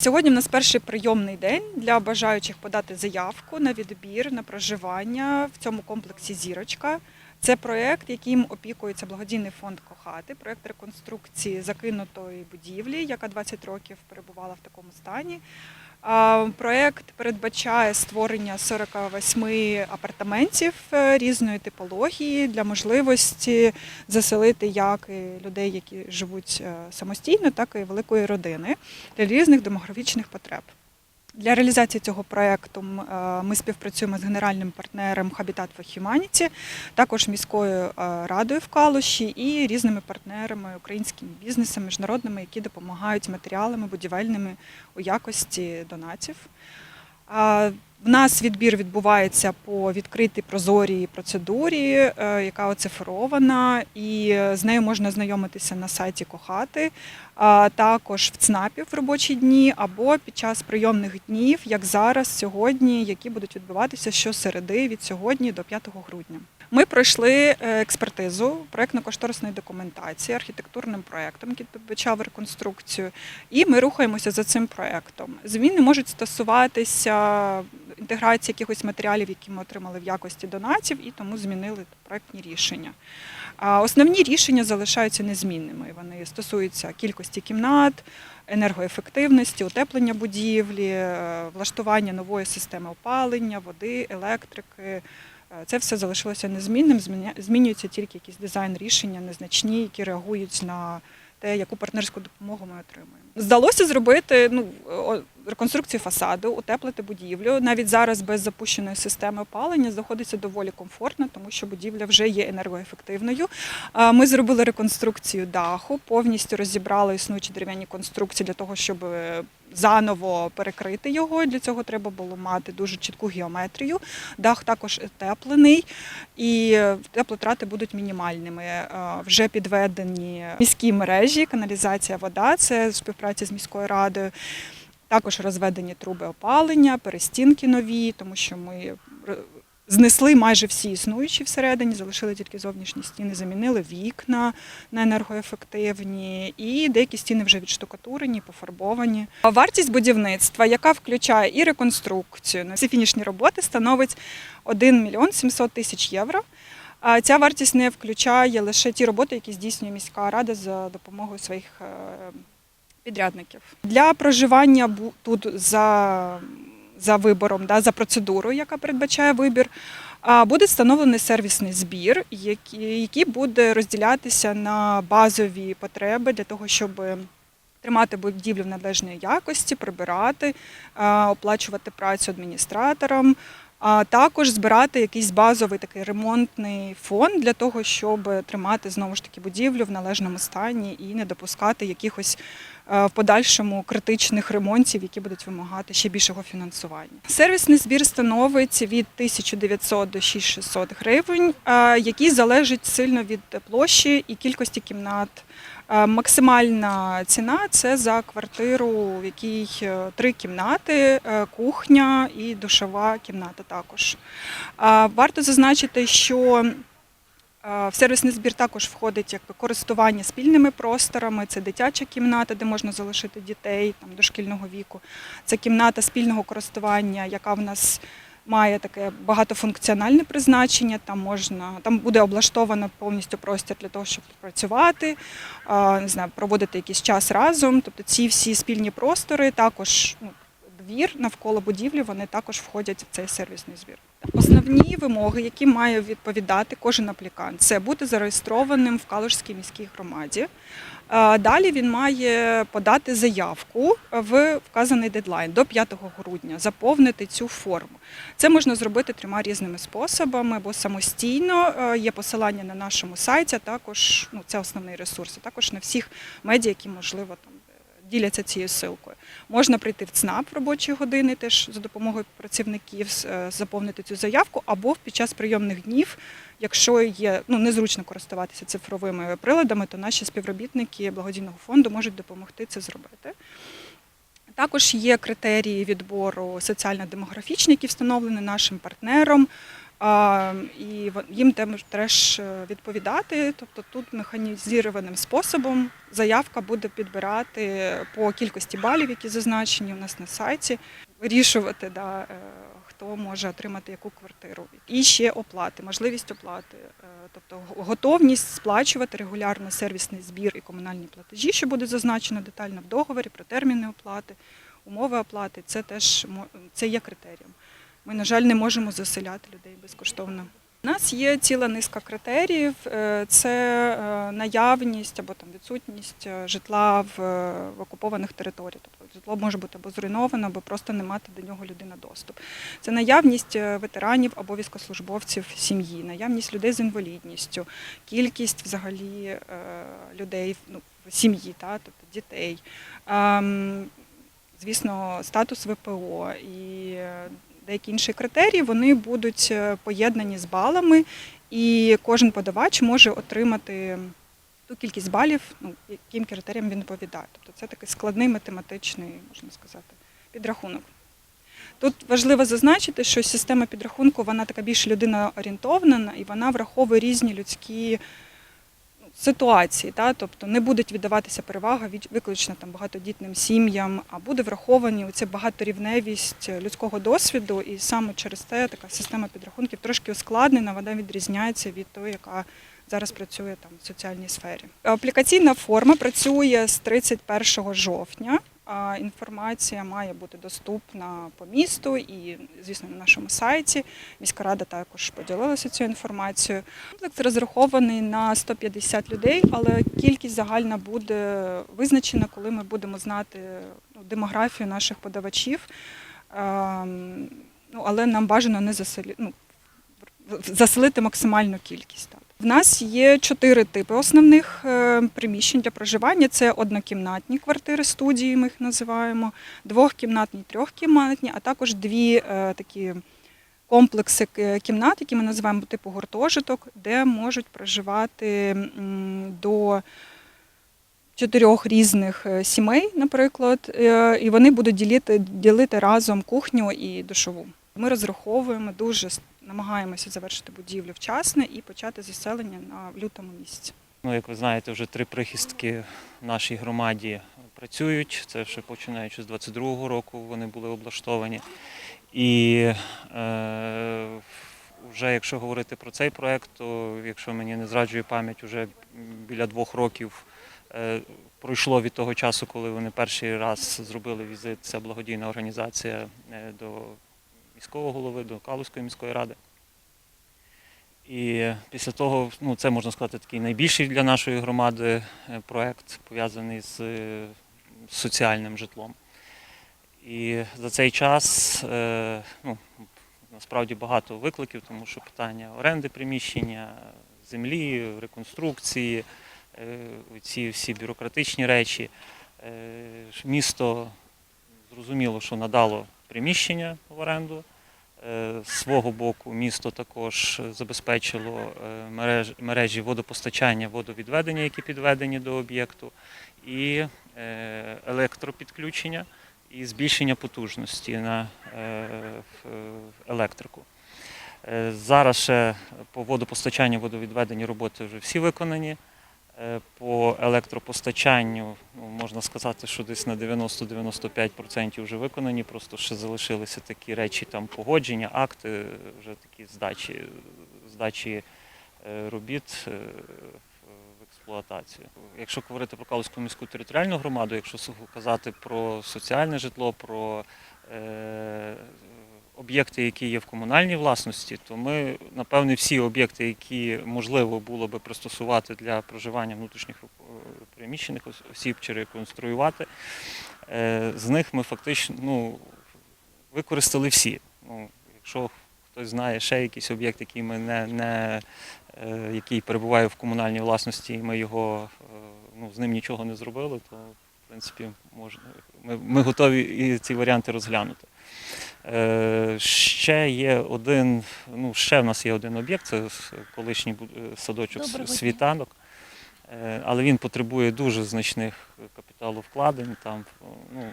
Сьогодні в нас перший прийомний день для бажаючих подати заявку на відбір на проживання в цьому комплексі Зірочка. Це проєкт, яким опікується благодійний фонд Кохати, проєкт реконструкції закинутої будівлі, яка 20 років перебувала в такому стані. Проєкт передбачає створення 48 апартаментів е, різної типології для можливості заселити як і людей, які живуть е, самостійно, так і великої родини для різних демографічних потреб. Для реалізації цього проєкту е, ми співпрацюємо з генеральним партнером Habitat for Humanity, також міською е, радою в Калуші і різними партнерами, українським бізнесом, міжнародними, які допомагають матеріалами будівельними у якості донатів. В нас відбір відбувається по відкритій прозорій процедурі, е, яка оцифрована, і з нею можна знайомитися на сайті Кохати, також в ЦНАПі в робочі дні або під час прийомних днів, як зараз, сьогодні, які будуть відбуватися щосереди від сьогодні до 5 грудня. Ми пройшли е, експертизу проєктно-кошторисної документації архітектурним проєктом, який передбачав реконструкцію, і ми рухаємося за цим проєктом. Зміни можуть стосуватися інтеграції якихось матеріалів, які ми отримали в якості донатів, і тому змінили проєктні рішення. Основні рішення залишаються незмінними. Вони стосуються кількості кімнат, енергоефективності, утеплення будівлі, е, влаштування нової системи опалення, води, електрики. Е, Це все залишилося незмінним. Змінюються тільки якісь дизайн рішення незначні, які реагують на те, яку партнерську допомогу ми отримуємо. Вдалося зробити ну, реконструкцію фасаду, утеплити будівлю. Навіть зараз без запущеної системи опалення знаходиться доволі комфортно, тому що будівля вже є енергоефективною. Ми зробили реконструкцію даху, повністю розібрали існуючі дерев'яні конструкції для того, щоб е, заново перекрити його. Для цього треба було мати дуже чітку геометрію. Дах також утеплений, і теплотрати будуть мінімальними. Е, Вже підведені міські мережі, каналізація, вода це в співпраці з міською радою. Також розведені труби опалення, перестінки нові, тому що ми знесли майже всі існуючі всередині, залишили тільки зовнішні стіни, замінили вікна на енергоефективні, і деякі стіни вже відштукатурені, пофарбовані. Вартість будівництва, яка включає і реконструкцію, на всі фінішні роботи, становить 1 мільйон 700 тисяч євро. А Ця вартість не включає лише ті роботи, які здійснює міська рада за допомогою своїх е, підрядників. Для проживання тут за, за вибором, да, за процедурою, яка передбачає вибір, буде встановлений сервісний збір, який, який буде розділятися на базові потреби для того, щоб тримати будівлю в належній якості, прибирати, оплачувати працю адміністраторам. А також збирати якийсь базовий такий ремонтний фонд для того, щоб тримати знову ж таки будівлю в належному стані і не допускати якихось в подальшому критичних ремонтів, які будуть вимагати ще більшого фінансування. Сервісний збір становить від 1900 до 6600 гривень, е, який залежить сильно від площі і кількості кімнат. Е, Максимальна ціна це за квартиру, в якій е, три кімнати, е, кухня і душова кімната також. Варто зазначити, що е, в сервісний збір також входить якби користування спільними просторами. Це дитяча кімната, де можна залишити дітей там, дошкільного віку. Це кімната спільного користування, яка в нас має таке багатофункціональне призначення. Там можна там буде облаштовано повністю простір для того, щоб працювати, не знаю, проводити якийсь час разом. Тобто ці всі спільні простори також. Ну, Двір навколо будівлі вони також входять в цей сервісний збір. Основні вимоги, які має відповідати кожен аплікант, це бути зареєстрованим в Калужській міській громаді. Далі він має подати заявку в вказаний дедлайн до 5 грудня, заповнити цю форму. Це можна зробити трьома різними способами, або самостійно е, є посилання на нашому сайті, а також ну, це основний ресурс, а також на всіх медіа, які можливо там діляться цією ссылкою. Можна прийти в ЦНАП в робочі години, теж за допомогою працівників е, заповнити цю заявку, або під час прийомних днів, якщо є ну незручно користуватися цифровими приладами, то наші співробітники благодійного фонду можуть допомогти це зробити. Також є критерії відбору соціально-демографічні, які встановлені нашим партнером. І їм теж е, відповідати. Тобто тут механізованим способом заявка буде підбирати по кількості балів, які зазначені у нас на сайті, вирішувати, да, е, хто може отримати яку квартиру. І ще оплати, можливість оплати, е, тобто готовність сплачувати регулярно сервісний збір і комунальні платежі, що буде зазначено детально в договорі про терміни оплати, умови оплати. Це теж це є критерієм. Ми, на жаль, не можемо заселяти людей безкоштовно. У нас є ціла низка критеріїв: Е, це е, наявність або там відсутність е, житла в, в окупованих територіях. Тобто житло може бути або зруйновано, або просто не мати до нього людина доступ. Це наявність ветеранів або військовослужбовців сім'ї, наявність людей з інвалідністю, кількість взагалі людей ну, в сім'ї, та, тобто дітей. Ем, Звісно, статус ВПО і деякі інші критерії вони будуть е, поєднані з балами, і кожен подавач може отримати ту кількість балів, ну, яким критеріям він відповідає. Тобто це такий складний математичний, можна сказати, підрахунок. Тут важливо зазначити, що система підрахунку вона така більш людиноорієнтована і вона враховує різні людські ситуації. Та? Тобто не буде віддаватися перевага від- виключно там, багатодітним сім'ям, а буде враховані оця багаторівневість людського досвіду, і саме через це така система підрахунків трошки ускладнена, вона відрізняється від тої, яка зараз працює там в соціальній сфері. Аплікаційна форма працює з 31 жовтня. Інформація має бути доступна по місту і, звісно, на нашому сайті. Міська рада також поділилася цією інформацією. Комплекс розрахований на 150 людей, але кількість загальна буде визначена, коли ми будемо знати ну, демографію наших подавачів. Ем, Ну, але нам бажано не заселі... ну, заселити максимальну кількість. Так. В нас є чотири типи основних е, приміщень для проживання. Це однокімнатні квартири, студії ми їх називаємо, двохкімнатні, трьохкімнатні, а також дві е, такі комплекси кімнат, які ми називаємо типу гуртожиток, де можуть проживати до чотирьох різних е, сімей, наприклад, е, і вони будуть ділити, ділити разом кухню і душову. Ми розраховуємо дуже намагаємося завершити будівлю вчасно і почати заселення на лютому місяці. Ну, як ви знаєте, вже три прихистки в нашій громаді працюють. Це ще починаючи з 22-го року вони були облаштовані. І е, вже якщо говорити про цей проект, то якщо мені не зраджує пам'ять, вже біля двох років е, пройшло від того часу, коли вони перший раз зробили візит. Ця благодійна організація е, до міського голови, до Калузької міської ради. І після того, ну це можна сказати, такий найбільший для нашої громади е, проект пов'язаний з е, соціальним житлом. І за цей час е, ну, насправді багато викликів, тому що питання оренди приміщення, землі, реконструкції, ці всі бюрократичні речі. Місто зрозуміло, що надало приміщення в оренду. Е, З свого боку місто також забезпечило е, мережі водопостачання, водовідведення, які підведені до об'єкту, і е, електропідключення і збільшення потужності на е, електрику. Е, Зараз ще по водопостачанню, водовідведенні роботи вже всі виконані. Е, По електропостачанню ну, можна сказати, що десь на 90-95% вже виконані, просто ще залишилися такі речі, там погодження, акти, вже такі здачі, здачі е, робіт е, в- експлуатацію. Якщо говорити про Калузьку міську територіальну громаду, якщо казати про соціальне житло, про об'єкти, які є в комунальній власності, то ми, напевне, всі об'єкти, які можливо було би пристосувати для проживання внутрішніх е, переміщених осіб чи реконструювати, е, з них ми фактично ну, використали всі. Ну, якщо хтось знає ще якийсь об'єкт, який ми не, не е, який перебуває в комунальній власності, і ми його ну, з ним нічого не зробили, то в принципі можна, ми, ми готові і ці варіанти розглянути. Е, Ще є один, ну ще в нас є один об'єкт, це колишній е, садочок Доброго світанок. Е, Але він потребує дуже значних капіталовкладень. Там ну,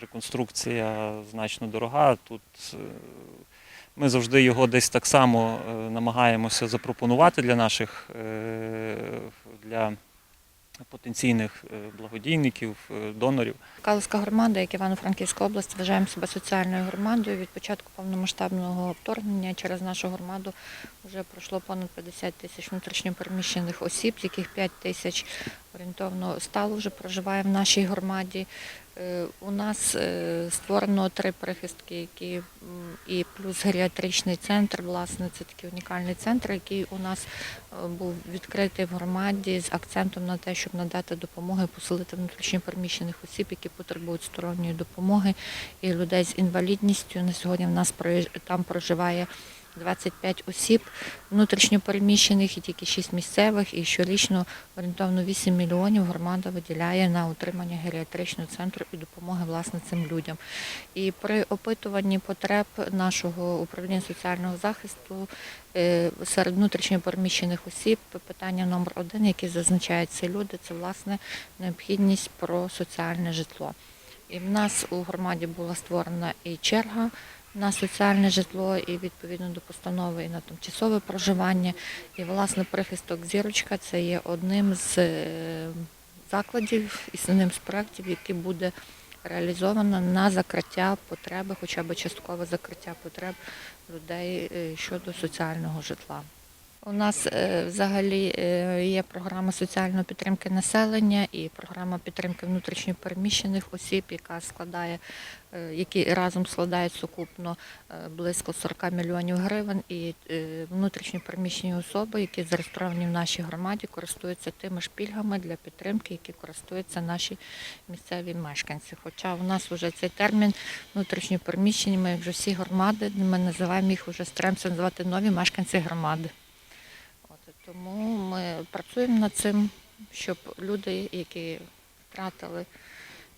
реконструкція значно дорога. Тут Ми завжди його десь так само намагаємося запропонувати для наших для потенційних е, благодійників, е, донорів. Калузька громада, як Івано-Франківська область, вважаємо себе соціальною громадою. Від початку повномасштабного вторгнення через нашу громаду вже пройшло понад 50 тисяч внутрішньопереміщених осіб, з яких 5 тисяч орієнтовно стало вже проживає в нашій громаді. Е, У нас е, створено три прихистки, які і плюс геріатричний центр. Власне, це такий унікальний центр, який у нас е, був відкритий в громаді з акцентом на те, щоб надати допомогу і посилити внутрішньопереміщених осіб, які потребують сторонньої допомоги, і людей з інвалідністю. На сьогодні в нас там проживає 25 осіб внутрішньопереміщених і тільки 6 місцевих, і щорічно орієнтовно 8 мільйонів громада виділяє на утримання геріатричного центру і допомоги власне цим людям. І при опитуванні потреб нашого управління соціального захисту е, серед внутрішньопереміщених осіб питання номер один, яке зазначають ці люди, це власне необхідність про соціальне житло. І в нас у громаді була створена і черга на соціальне житло, і відповідно до постанови і на тимчасове проживання. І власне прихисток зірочка це є одним з е, закладів і одним з проєктів, який буде реалізовано на закриття потреби, хоча б часткове закриття потреб людей е, щодо соціального житла. У нас е, взагалі е, є програма соціальної підтримки населення і програма підтримки внутрішньопереміщених осіб, яка складає, е, які разом складають сукупно близько 40 мільйонів гривень. І внутрішньопереміщені особи, які зареєстровані в нашій громаді, користуються тими ж пільгами для підтримки, які користуються наші місцеві мешканці. Хоча у нас вже цей термін внутрішньопереміщені, ми вже всі громади, ми називаємо їх вже стараємося називати нові мешканці громади. Тому ми працюємо над цим, щоб люди, які втратили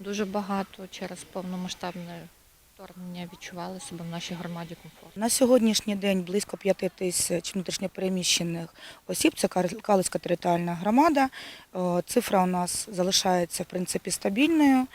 дуже багато через повномасштабне вторгнення, відчували себе в нашій громаді комфортно. На сьогоднішній день близько 5 тисяч внутрішньопереміщених осіб. Це Калицька територіальна громада. Е, Цифра у нас залишається в принципі стабільною.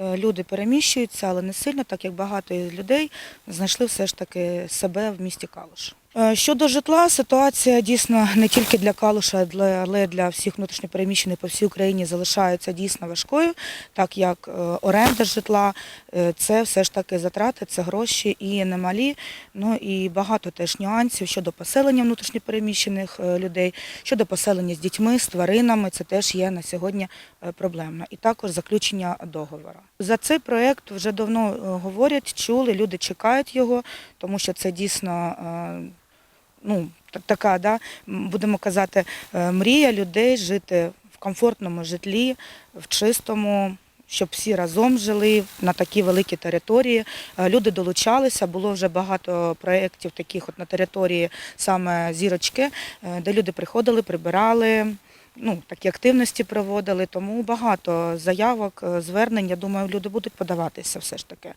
Е, Люди переміщуються, але не сильно, так як багато людей знайшли все ж таки себе в місті Калуш. Е, Щодо житла, ситуація дійсно не тільки для Калуша, але для всіх внутрішньопереміщених по всій Україні залишається дійсно важкою, так як е, оренда житла е, це все ж таки затрати, це гроші і немалі. Ну і багато теж нюансів щодо поселення внутрішньопереміщених людей, щодо поселення з дітьми, з тваринами. Це теж є на сьогодні проблемно. І також заключення договору. За цей проєкт вже давно говорять, чули, люди чекають його, тому що це дійсно. Ну, така, да, будемо казати, е, мрія людей жити в комфортному житлі, в чистому, щоб всі разом жили на такій великій території. Е, Люди долучалися, було вже багато проєктів таких от на території саме зірочки, е, де люди приходили, прибирали. Ну, такі активності проводили, тому багато заявок, е, звернень. Я думаю, люди будуть подаватися все ж таки.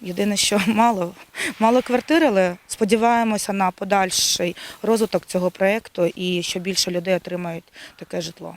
Єдине, що мало, мало квартир, але сподіваємося на подальший розвиток цього проєкту і що більше людей отримають таке житло.